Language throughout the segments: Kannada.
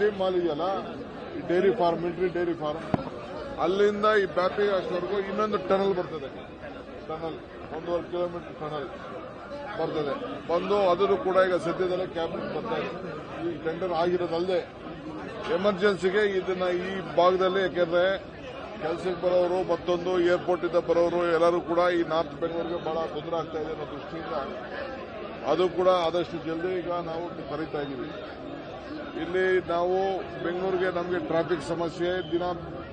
ಟೈಮ್ ಮಾಲ್ ಇದೆಯಲ್ಲ? ಈ dairy farm military dairy farm ಅಲ್ಲಿಂದ ಈ ಬ್ಯಾಪಿ ಅಷ್ಟವರೆಗೂ ಇನ್ನೊಂದು ಟನಲ್ ಬರ್ತದೆ. ಟನಲ್ ಒಂದೂವರೆ ಕಿಲೋಮೀಟರ್ ಟನಲ್ ಬರ್ತದೆ. ಬಂದು ಅದನ್ನು ಕೂಡ ಈಗ ಸದ್ಯದಲ್ಲೇ ಕ್ಯಾಬಿನೆಟ್ ಬರ್ತಾ ಇದೆ. ಈ ಟೆಂಡರ್ ಆಗಿರೋದಲ್ಲದೆ ಎಮರ್ಜೆನ್ಸಿಗೆ ಇದನ್ನ ಈ ಭಾಗದಲ್ಲಿ, ಯಾಕೆಂದ್ರೆ ಕೆಲಸಕ್ಕೆ ಬರೋರು, ಮತ್ತೊಂದು ಏರ್ಪೋರ್ಟ್ ಇಂದ ಬರೋರು, ಎಲ್ಲರೂ ಕೂಡ ಈ ನಾರ್ತ್ ಬೆಂಗಳೂರಿಗೆ ಬಹಳ ತೊಂದರೆ ಆಗ್ತಾ ಇದೆ ಅನ್ನೋ ದೃಷ್ಟಿಯಿಂದ ಅದು ಕೂಡ ಆದಷ್ಟು ಜಲ್ದಿ ಈಗ ನಾವು ಕರೀತಾ ಇದ್ದೀವಿ ಇಲ್ಲಿ ನಾವು ಬೆಂಗಳೂರಿಗೆ ನಮಗೆ ಟ್ರಾಫಿಕ್ ಸಮಸ್ಯೆ, ದಿನ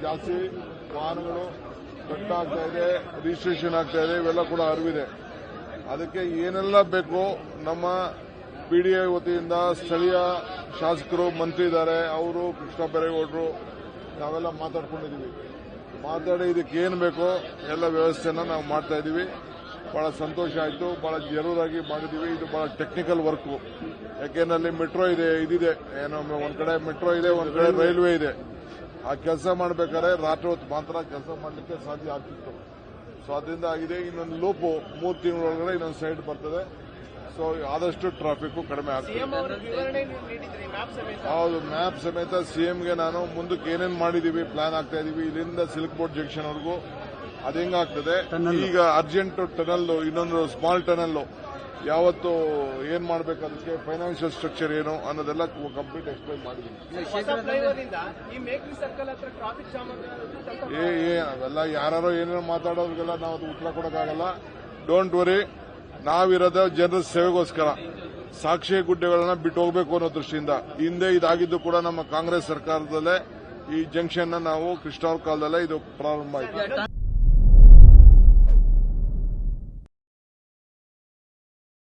ಜಾಸ್ತಿ ವಾಹನಗಳು ಕಟ್ ಆಗ್ತಾ ಇದೆ ರಿಜಿಸ್ಟ್ರೇಷನ್ ಆಗ್ತಾ ಇದೆ, ಇವೆಲ್ಲ ಕೂಡ ಅರಿವಿದೆ ಅದಕ್ಕೆ ಏನೆಲ್ಲ ಬೇಕು ನಮ್ಮ ಪಿಡಿಐ ವತಿಯಿಂದ ಸ್ಥಳೀಯ ಶಾಸಕರು, ಮಂತ್ರಿ ಇದ್ದಾರೆ, ಅವರು ಕೃಷ್ಣ ಬೈರೇಗೌಡರು, ನಾವೆಲ್ಲ ಮಾತಾಡ್ಕೊಂಡಿದ್ದೀವಿ. ಮಾತಾಡಿ ಇದಕ್ಕೆ ಏನು ಬೇಕೋ ಎಲ್ಲ ವ್ಯವಸ್ಥೆನ ನಾವು ಮಾಡ್ತಾ ಇದ್ದೀವಿ ಬಹಳ ಸಂತೋಷ ಆಯಿತು. ಬಹಳ ಜರೂರಾಗಿ ಮಾಡಿದ್ದೀವಿ ಇದು ಬಹಳ ಟೆಕ್ನಿಕಲ್ ವರ್ಕು ಯಾಕೆಂದ್ರೆ ಅಲ್ಲಿ ಮೆಟ್ರೋ ಇದೆ ಇದಿದೆ. ಏನೋ ಒಂದು ಕಡೆ ಮೆಟ್ರೋ ಇದೆ ಒಂದು ಕಡೆ ರೈಲ್ವೆ ಇದೆ. ಆ ಕೆಲಸ ಮಾಡಬೇಕಾದ್ರೆ ರಾತ್ರಿ ಹೊತ್ತು ಮಾತ್ರ ಕೆಲಸ ಮಾಡಲಿಕ್ಕೆ ಸಾಧ್ಯ ಆಗ್ತಿತ್ತು. ಸೊ ಅದರಿಂದ ಆಗಿದೆ. ಇನ್ನೊಂದು ಲೂಪು ಮೂರು ತಿಂಗಳೊಳಗಡೆ ಇನ್ನೊಂದು ಸೈಡ್ ಬರ್ತದೆ. ಸೊ ಆದಷ್ಟು ಟ್ರಾಫಿಕ್ ಕಡಿಮೆ ಆಗ್ತದೆ. ಹೌದು ಮ್ಯಾಪ್ ಸಮೇತ ಸಿಎಂಗೆ ನಾನು ಮುಂದಕ್ಕೆ ಏನೇನು ಮಾಡಿದೀವಿ ಪ್ಲಾನ್ ಆಗ್ತಾ ಇದೀವಿ. ಇಲ್ಲಿಂದ ಸಿಲ್ಕ್ ಬೋರ್ಡ್ ಜಂಕ್ಷನ್ ವರೆಗೂ ಅದು ಹೆಂಗಾಗ್ತದೆ? ಈಗ ಅರ್ಜೆಂಟ್ ಟನಲ್ ಇನ್ನೊಂದು ಸ್ಮಾಲ್ ಟನಲ್ ಯಾವತ್ತು ಏನ್ ಮಾಡ್ಬೇಕು ಅದಕ್ಕೆ ಫೈನಾನ್ಷಿಯಲ್ ಸ್ಟ್ರಕ್ಚರ್ ಏನು ಅನ್ನೋದೆಲ್ಲ ಕಂಪ್ಲೀಟ್ ಎಕ್ಸ್ಪ್ಲೈನ್ ಮಾಡಿದ್ದೀನಿ. ಏ ಏ ಅವೆಲ್ಲ ಯಾರು ಏನೇನು ಮಾತಾಡೋರಿಗೆಲ್ಲ ನಾವು ಅದು ಉತ್ತರ ಕೊಡೋಕ್ಕಾಗಲ್ಲ. ಡೋಂಟ್ ವರಿ ನಾವಿರೋದ ಜನರ ಸೇವೆಗೋಸ್ಕರ. ಸಾಕ್ಷಿ ಗುಡ್ಡೆಗಳನ್ನ ಬಿಟ್ಟು ಹೋಗಬೇಕು ಅನ್ನೋ ದೃಷ್ಟಿಯಿಂದ. ಹಿಂದೆ ಇದಾಗಿದ್ದು ಕೂಡ ನಮ್ಮ ಕಾಂಗ್ರೆಸ್ ಸರ್ಕಾರದಲ್ಲೇ ಈ ಜಂಕ್ಷನ್ ನಾವು ಕೃಷ್ಣವ್ರ ಕಾಲದಲ್ಲೇ ಇದು ಪ್ರಾರಂಭ ಆಯಿತು.